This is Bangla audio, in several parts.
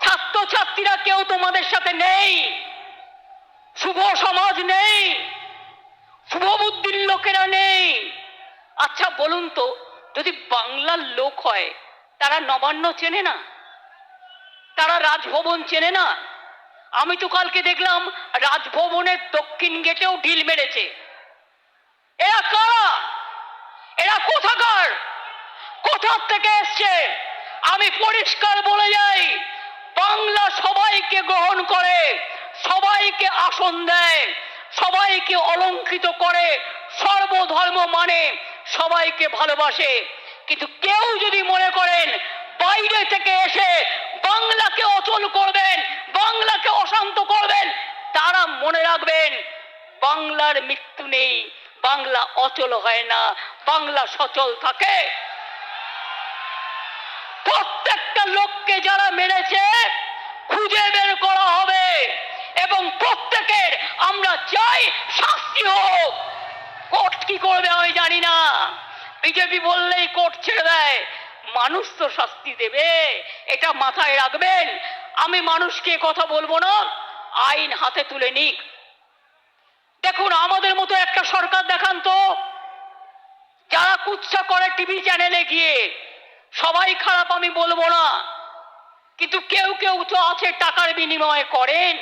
ছাত্রছাত্রীরা কেউ তোমাদের সাথে নেই। শুভ সমাজ নেই। শুভ বুদ্ধির লোকেরা নেই। আচ্ছা বলুন তো, যদি বাংলার লোক হয়, তারা নবান্ন চেনে না? তারা রাজভবন চেনে না? আমি তো কালকে দেখলাম, রাজভবনের দক্ষিণ গেটেও ঢিল মেরেছে। এরা কারা? এরা কোথাকার? কোথার থেকে এসছে? আমি পরিষ্কার বলে যাই, বাংলা সবাইকে গ্রহণ করে, সবাইকে আসন দেয়, সবাইকে অলঙ্কৃত করে, সর্বধর্ম মানে সবাইকে ভালোবাসে। কিন্তু কেউ যদি মনে করেন, বাইরে থেকে এসে বাংলাকে অচল করবেন, বাংলাকে অশান্ত করবেন, তারা মনে রাখবেন, বাংলার মৃত্যু নেই, বাংলা অচল হয় না, বাংলা সচল থাকে। লোককে যারা মেরেছে, খুঁজে বের করা হবে। এবং প্রত্যেকের আমরা চাই শাস্তি হোক। কোর্ট কি করবে আমি জানি না। বিজেপি বললেই কোর্ট ছেড়ে দেয়। মানুষ তো শাস্তি দেবে, এটা মাথায় রাখবেন। আমি মানুষকে কথা বলব না, আইন হাতে তুলে নিক। দেখুন, আমাদের মতো একটা সরকার দেখান তো। যারা কুৎসা করে টিভি চ্যানেলে গিয়ে, সবাই খারাপ আমি বলব না। কিন্তু কেউ কেউ তো আছে টাকার বিনিময়ে করেন।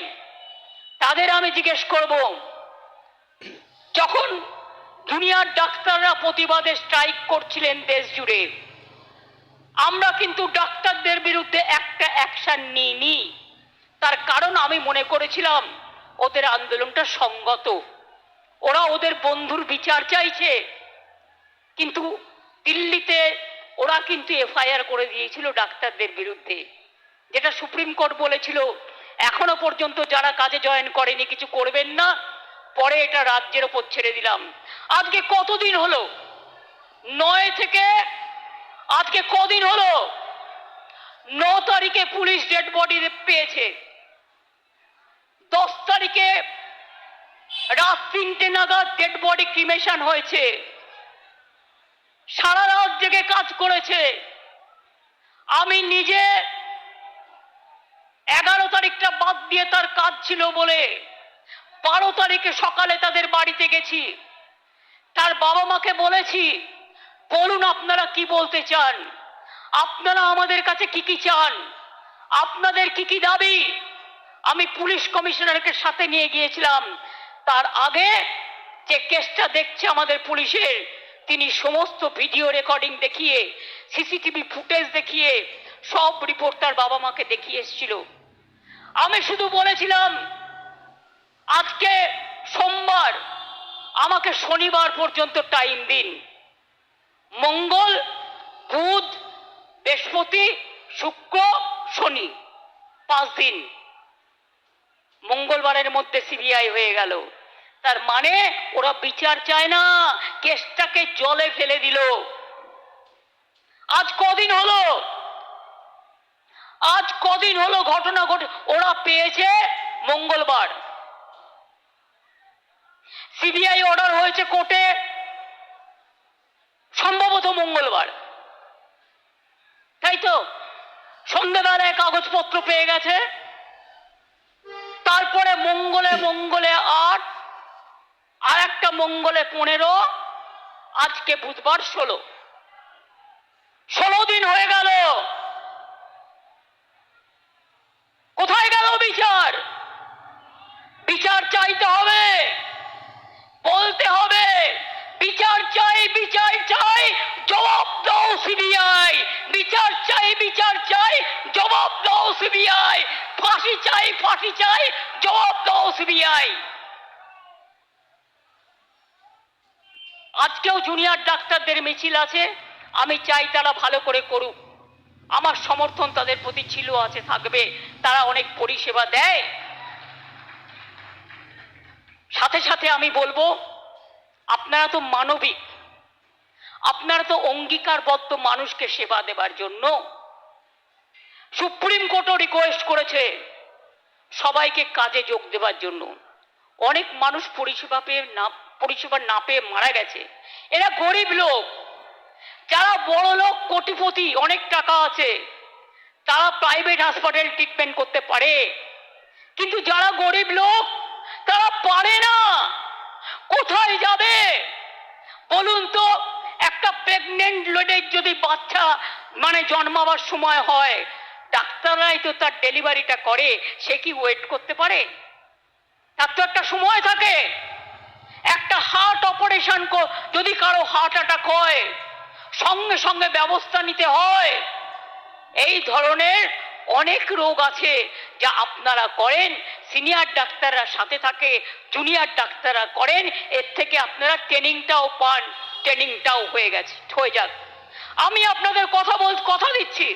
তাদের আমি জিজ্ঞেস করব, যখন দুনিয়ার ডাক্তাররা প্রতিবাদে স্ট্রাইক করছিলেন দেশ জুড়ে, আমরা কিন্তু ডাক্তারদের বিরুদ্ধে একটা অ্যাকশন নিইনি। তার কারণ আমি মনে করেছিলাম, ওদের আন্দোলনটা সঙ্গত। ওরা ওদের বন্ধুর বিচার চাইছে। কিন্তু দিল্লিতে ওরা কিন্তু এফআইআর করে দিয়েছিল ডাক্তারদের বিরুদ্ধে। যেটা সুপ্রিম কোর্ট বলেছিল, এখনও পর্যন্ত যারা কাজে জয়েন করেনি, কিছু করবেন না। পরে এটা রাজ্যের ওপর ছেড়ে দিলাম। আজকে কতদিন হলো? নয় থেকে, আজকে কদিন হলো? ন তারিখে পুলিশ ডেড বডি পেয়েছে। দশ তারিখে রাত তিনটে নাগাদ ডেড বডি ক্রিমেশন হয়েছে। সারা রাত জেগে কাজ করেছে। আমি নিজে বাদ দিয়ে তার কাজ ছিল বলে বারো তারিখে সকালে তাদের বাড়িতে গেছি। তার বাবা মাকে বলেছি, বলুন আপনারা কি বলতে চান? আপনারা আমাদের কাছে কি কি চান? আপনাদের কি কি দাবি? আমি পুলিশ কমিশনারকে সাথে নিয়ে গিয়েছিলাম। তার আগে যে কেসটা দেখছে আমাদের পুলিশের, তিনি সমস্ত ভিডিও রেকর্ডিং দেখিয়ে, সিসিটিভি ফুটেজ দেখিয়ে, সব রিপোর্ট তার বাবা মাকে দেখিয়ে এসেছিল। আমি শুধু বলেছিলাম, আজকে সোমবার, আমাকে শনিবার পর্যন্ত টাইম দিন। মঙ্গল, বুধ, বৃহস্পতি, শুক্র, শনি, পাঁচ দিন। মঙ্গলবারের মধ্যে সিবিআই হয়ে গেল। তার মানে ওরা বিচার চায় না, কেসটাকে জলে ফেলে দিল। আজ কদিন হলো? আজ কদিন হলো ঘটনা ঘটে, ওরা পেয়েছে মঙ্গলবার। সিবিআই অর্ডার হয়েছে কোর্টে, সম্ভবত মঙ্গলবার। তাই তো? সন্ধ্যেবেলায় কাগজপত্র পেয়ে গেছে। তারপরে মঙ্গলে মঙ্গলে আট, আর একটা মঙ্গলে পনেরো, আজকে বুধবার ষোলো। ষোলো দিন হয়ে গেল কোথায় গেল বিচার বিচার চাইতে হবে বলতে হবে বিচার চাই বিচার চাই জবাব দাও সিবিআই বিচার চাই, জবাব দাও সিবিআই। ফাঁসি চাই ফাঁসি চাই, জবাব দাও সিবিআই। আজকেও জুনিয়র ডাক্তারদের মিছিল আছে, আমি চাই তারা ভালো করে করুক। আমার সমর্থন তাদের প্রতি ছিল, আছে, থাকবে। তারা অনেক পরিষেবা দেয়। সাথে সাথে আমি বলব, আপনারা তো মানবিক। আপনারা তো অঙ্গীকারবদ্ধ মানুষকে সেবা দেবার জন্য। সুপ্রিম কোর্টও রিকোয়েস্ট করেছে সবাইকে কাজে যোগ দেবার জন্য। অনেক মানুষ পরিষেবা পেয়ে না, পরিষেবা না পেয়ে মারা গেছে। এরা গরিব লোক। যারা বড় লোক, কোটিপতি, অনেক টাকা আছে। তারা প্রাইভেট হাসপাতাল ট্রিটমেন্ট করতে পারে। কিন্তু যারা গরিব লোক, তারা পারে না। কোথায় যাবে? বলুন তো, একটা প্রেগনেন্ট লেডির যদি বাচ্চা মানে জন্মাবার সময় হয় ডাক্তাররাই তো তার ডেলিভারিটা করে, সে কি ওয়েট করতে পারে? তার তো একটা সময় থাকে। একটা হার্ট অপারেশন যদি কারও হার্ট অ্যাটাক হয়, সঙ্গে সঙ্গে ব্যবস্থা নিতে হয়। এই ধরনের অনেক রোগ আছে যা আপনারা করেন, সিনিয়র ডাক্তাররা সাথে থাকে, জুনিয়র ডাক্তাররা করেন, এর থেকে আপনারা ট্রেনিংটাও পান, ট্রেনিংটাও হয়ে গেছে, হয়ে যাক। আমি আপনাদের কথা বল, কথা দিচ্ছি।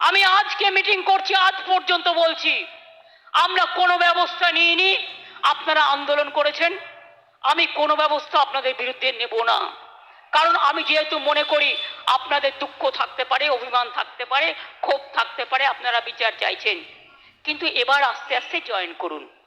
আমি আজকে মিটিং করছি, আজ পর্যন্ত বলছি, আমরা কোনো ব্যবস্থা নিইনি, আপনারা আন্দোলন করেছেন, আমি কোনো ব্যবস্থা আপনাদের বিরুদ্ধে নেব না। কারণ আমি যেহেতু মনে করি আপনাদের দুঃখ থাকতে পারে, অভিমান থাকতে পারে, ক্ষোভ থাকতে পারে, আপনারা বিচার চাইছেন। কিন্তু এবার আস্তে আস্তে জয়েন করুন।